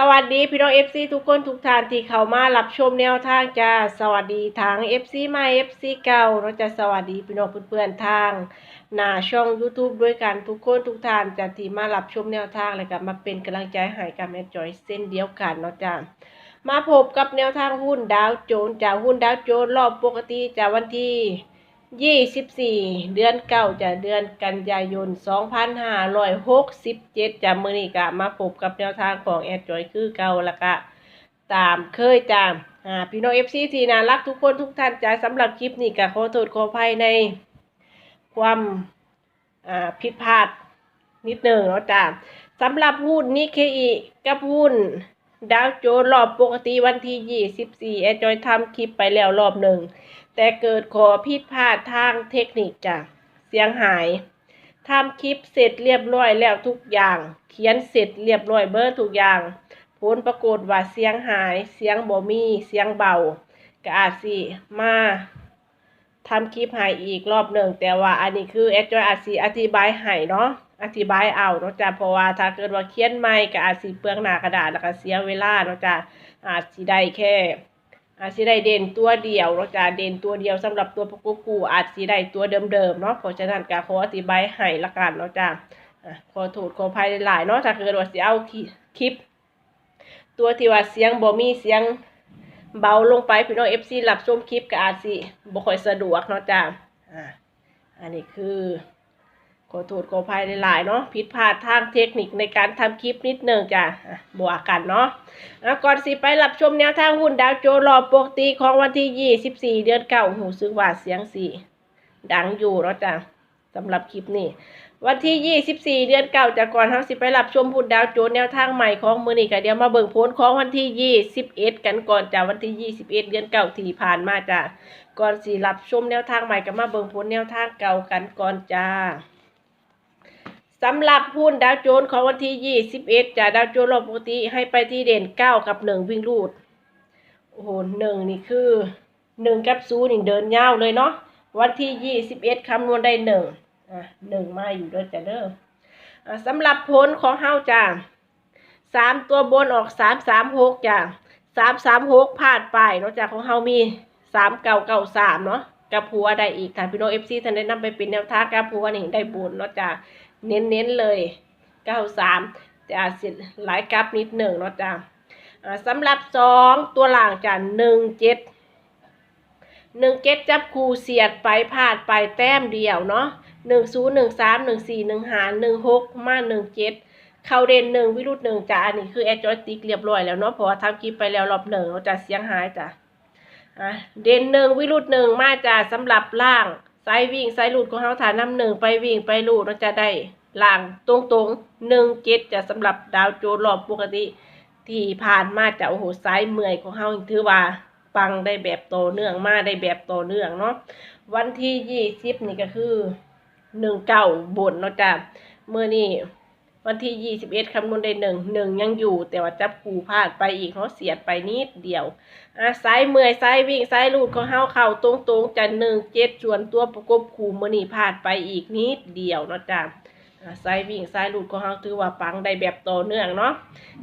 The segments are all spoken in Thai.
สวัสดีพี่น้องเอฟซีทุกคนทุกท่านที่เข้ามารับชมแนวทางจ้าสวัสดีทางเอฟซีใหม่เอฟซีเก่าเราจะสวัสดีพี่น้องเพื่อนๆทางหน้าช่อง YouTube ด้วยกันทุกคนทุกท่านจะที่มารับชมแนวทางและก็มาเป็นกำลังใจให้กับแม่จอยเส้นเดียวกันเนาะจ้ามาพบกับแนวทางหุ้นดาวโจนส์จากหุ้นดาวโจนส์รอบปกติจากวันที่ 24เดือนเก้าจะเดือนกันยายน2567จะมือนี้กะมาพบกับแนวทางของแอดจอยคือเก่าละกะ ตามเคยจามอ่าพี่น้องเอฟซีทีน่ารักทุกคนทุกท่านจ้าสำหรับคลิปนี้ก็ขอโทษขออภัยในความอ่าผิดพลาดนิดหนึ่งเนาะจ้าสำหรับหุ้นนิเคอีกับหุ้น ดาวโจนส์รอบปกติวันที่ 24 แอจอยทำคลิปไปแล้วรอบหนึ่ง แต่เกิดขอผิดพลาดทางเทคนิคจ้ะ เสียงหายทำคลิปเสร็จเรียบร้อยแล้วทุกอย่าง เขียนเสร็จเรียบร้อยเบอร์ทุกอย่างผลปรากฏว่าเสียงหาย เสียงบ่มี เสียงเบาก็อาจสิมาทำคลิปให้อีกรอบหนึ่งแต่ว่าอันนี้คือแอดจอยอาจสิอธิบายให้เนาะ อธิบายเอาเนาะจ้ะเพราะว่าถ้าเกิดว่าเขียนไม่ก็อาจสิเปลืองหน้ากระดาษแล้วก็เสียเวลาเนาะจ้ะอาจสิได้แค่ อาจสิได้เด่นตัวเดียวเนาะจ้ะเด่นตัวเดียวสำหรับตัวประกบคู่อาจสิได้ตัวเดิมๆเนาะเพราะฉะนั้นก็ขออธิบายให้ละกันเนาะจ้ะขอโทษขออภัยหลายๆเนาะถ้าเกิดว่าสิเอาคลิป ตัวที่ว่าเสียงบ่มีเสียงเบาลงไปพี่น้อง FC รับชมคลิปก็อาจสิบ่ค่อยสะดวกเนาะจ้าอ่าอันนี้คือ ขอโทษขออภัยหลายๆเนาะผิดพลาดทางเทคนิคในการทำคลิปนิดหนึ่งจ้ะบวกกันเนาะะก่อนสิไปรับชมแนวทางหุ้นดาวโจนส์รอบปกติของวันที่ 24 เดือนเก้าหูซึกว่าเสียงสี่ดังอยู่เนาะจ้ะสำหรับคลิปนี้วันที่ 24 เดือนเก่าจากก่อนทั้งสิไปรับชมพุดดาวโจนส์แนวทางใหม่ของมือนี้ก็เดี๋ยวมาเบิ่งผลของวันที่ 21 กันก่อนจากวันที่ 21 เดือนเก่าที่ผ่านมาจ้ะก่อนสิรับชมแนวทางใหม่ก็มาเบิ่งผลแนวทางเก่ากันก่อนจ้า สำหรับหุ้นดาวโจนส์ของวันที่ 21จ้ะดาวโจนส์รอบปกติให้ไปที่เด่น 9 กับ 1 วิ่งรูด โอ้โหหนึ่งนี่คือหนึ่งกับศูนย์นี่เดินยาวเลยเนาะ วันที่ 21 คำนวณได้หนึ่งอะหนึ่งมาอยู่ด้อจ้ะเด้ออะสำหรับผลของเฮาจ้าสามตัวบนออกสามสามหกจ้าสามสามหกพลาดไปเนาะจ้าของเฮามีสามเก้าเก้าสามเนาะกับผัวได้อีกท่านพี่น้องเอฟซีท่านได้นำไปเป็นแนวทางกับผัวนี่ได้บุญเนาะจ้า เน้นๆเลยเก้าสามแต่อาจสิหลายกับนิดหนึ่งเนาะจ้าอะสำหรับสองตัวหลังจ้าหนึ่งเจ็ดหนึ่งเจ็ดจับคูเสียดไปพลาดไปแต้มเดียวเนาะหนึ่งศูนย์หนึ่งสามหนึ่งสี่หนึ่งหาหนึ่งหกมาหนึ่งเจ็ดเข้าเด่นหนึ่งวิรุธหนึ่งจ้ะอันนี้คือแอดจอยติกเรียบร้อยแล้วเนาะเพราะว่าทำคลิปไปแล้วรอบหนึ่งเราจะเสียงหายจ้ะอะเด่นหนึ่งวิรุธหนึ่งมาจ้ะสำหรับล่าง สายวิ่งสายหลุดของเขาฐานน้ำหนึ่งไปวิ่งไปหลุดเราจะได้ล่างตรงตรงหนึ่งเจ็ดจะสำหรับดาวโจรอบปกติที่ผ่านมาจะโอ้โหสายเมื่อยของเฮาถือว่าปังได้แบบโตเนื่องมาได้แบบโตเนื่องเนาะวันที่ยี่สิบนี่ก็คือหนึ่งเก้าบนเนาะจ้ะเมื่อนี่ วันที่ยี่สิบเอ็ดคำนวณได้หนึ่งหนึ่งยังอยู่ แต่ว่าจับคูพลาดไปอีกเนาะเสียดไปนิดเดียวอะสายเมื่อยสายวิ่งสายลูดของเฮาเข่าตรงตรงๆจะหนึ่งเจ็ดส่วนตัวประกบคูเมื่อนี่พลาดไปอีกนิดเดียวนะจ้ะอะสายวิ่งสายลูดของเฮาถือว่าปังได้แบบโตอเนื่องเนาะ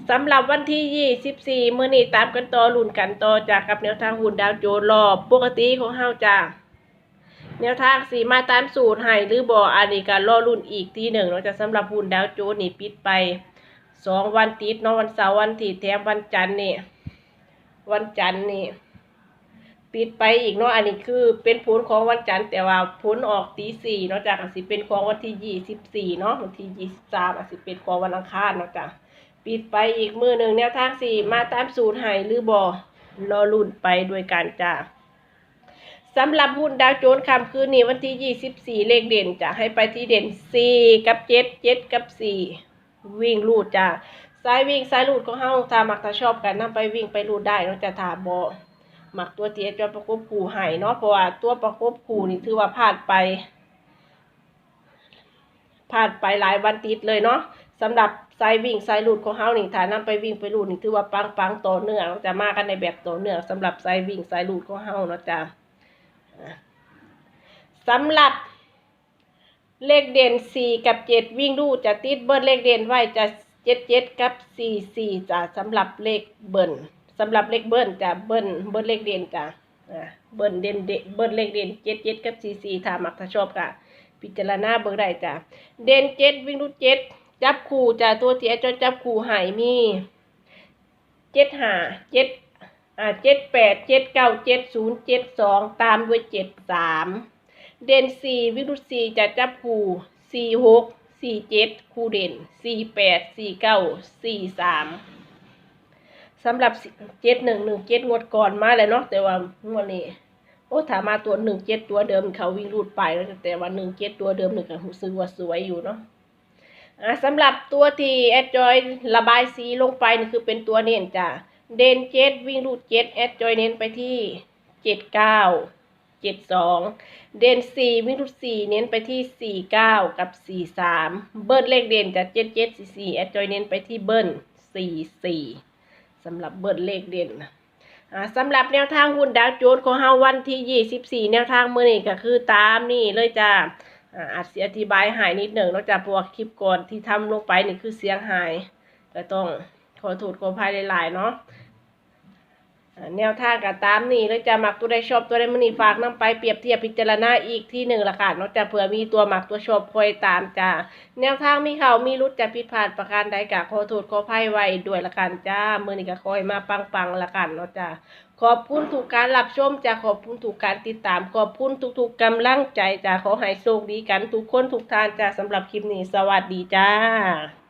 สำหรับวันที่ 24มื้อนี้ตามกันต่อลุ่นกันต่อจากกับแนวทางหุ่นดาวโจนส์รอบปกติของเฮาจ้า แนวทางสีมาตามสูตรให้หรือบ่อันนี้ก็รอรุ่นอีกทีหนึ่งเนาะจะสำหรับหุ่นดาวโจนส์นี่ปิดไปสองวันติดเนาะวันเสาร์วันที่แถมวันจันทร์นี่วันจันทร์นี่ปิดไปอีกเนาะอันนี้คือเป็นผลของวันจันทร์แต่ว่าผลออกตีสี่เนาะจากสิเป็นของวันที่ยี่สิบสี่เนาะวันที่ยี่สิบสามอาจสิเป็นของวันอังคารเนาะจ้ะปิดไปอีกมือหนึ่งแนวทางสี่มาตามสูตรให้หรือบอรอรุ่นไปด้วยกันจ้า สำหรับหุ้นดาวโจนส์คำคืนนี้วันที่ยี่สิบสี่เลขเด่นจะให้ไปที่เด่นสี่กับเจ็ดเจ็ดกับสี่วิ่งลูดจ้าสายวิ่งสายลูดของเฮาถ้ามักถ้าชอบกันนำไปวิ่งไปลูดได้นาะจะถาบอหมักตัวเทียจอประกบคู่ให้เนาะเพราะว่าตัวประกบคู่นี่ถือว่าพลาดไปพลาดไปหลายวันติดเลยเนาะสำหรับสายวิ่งสายลุดของเฮานี่ถ้านำไปวิ่งไปลุดนี่ถือว่าปังปังต่อเนื่องจะมากันในแบบต่อเนื่องสำหรับสายวิ่งสายลุดของเฮาเนาะจ้ะอะ สำหรับเลขเด่นสี่กับเจ็ดวิ่งดูจะติดเบิร์เลขเด่นไว้จะเจ็ดเจ็ดกับสี่สี่จ้ะสำหรับเลขเบิ้ลสำหรับเลขเบิ้ลจะเบิ้ลเบิ้ลเลขเด่นจ้ะเบิ้ลเด่นเด่นเบิ้ลเลขเด่นเจ็ดเจ็ดกับสี่สี่ถ้ามักถ้าชอบก็พิจารณาเบิ่งได้จ้ะเด่นเจ็ดวิ่งรูดเจ็ดจับคู่จ้ะตัวที่อาจารย์จับคู่หายมีเจ็ดหาเจ็ด อ่าเจ็ดแปดเจ็ดเก้าเจ็ดศูนย์เจ็ดสองตามด้วยเจ็ดสามเด่นสี่วิรูดสี่จะจับคู่สี่หกสี่เจ็ดคู่เด่นสี่แปดสี่เก้าสี่สามสำหรับเจ็ดหนึ่งหนึ่งเจ็ดงวดก่อนมาเลยเนาะแต่ว่างวดนี้โอ้ถามมาตัวหนึ่งเจ็ดตัวเดิมเขาวิ่งรูดไปแล้วแต่ว่าหนึ่งเจ็ดตัวเดิมหนึ่งก็รู้สึกว่าสวยอยู่เนาะอะสำหรับตัวที่แอดจอยระบายสีลงไปนี่คือเป็นตัวเน้นจ้ะ เดนเจ็ดวิ่งรูดเจ็ดแอดจอยเน้นไปที่เจ็ดเก้าเจ็ดสองเดนสี่วิ่งรูดสี่เน้นไปที่สี่เก้ากับสี่สามเบิ้ลเลขเด่นจากเจ็ดเจ็ดสี่สี่แอดจอยเน้นไปที่เบิ้ลสี่สี่สำหรับเบิ้ลเลขเด่นอ่าสำหรับแนวทางหุ้นดาวโจนส์ของเฮาวันที่ยี่สิบสี่แนวทางเมื่อนี้ก็คือตามนี่เลยจ้าอาจจะอธิบายหายนิดหนึ่งนอกจากพวกคลิปก่อนที่ทำลงไปนี่คือเสียงหายก็ต้อง อโทษขอภัยหลายๆเนาะแนวทางก็ตามนี้แล้วจะหมักตัวใดชอบตัวใดมันนี่ฝากนํไปเปรียบเทียบพิจารณาอีกที่หนึ่งละค่ะนอกจากเผื่อมีตัวหมักตัวชอบคอยตามจ้าแนวทางมีเขามีรุดจะผิดพลาดประการใดกะขอโทษขออภัยไว้ด้วยละกันจ้ามือนี้ก็คอยมาปังๆละกันเนาะจ้าขอบคุณทุกการรับชมจ้าขอบคุณทุกการติดตาม ขอบคุณทุกๆกำลังใจจ้าขอให้โชคดีกันทุกคนทุกท่านจ้าสำหรับคลิปนี้สวัสดีจ้า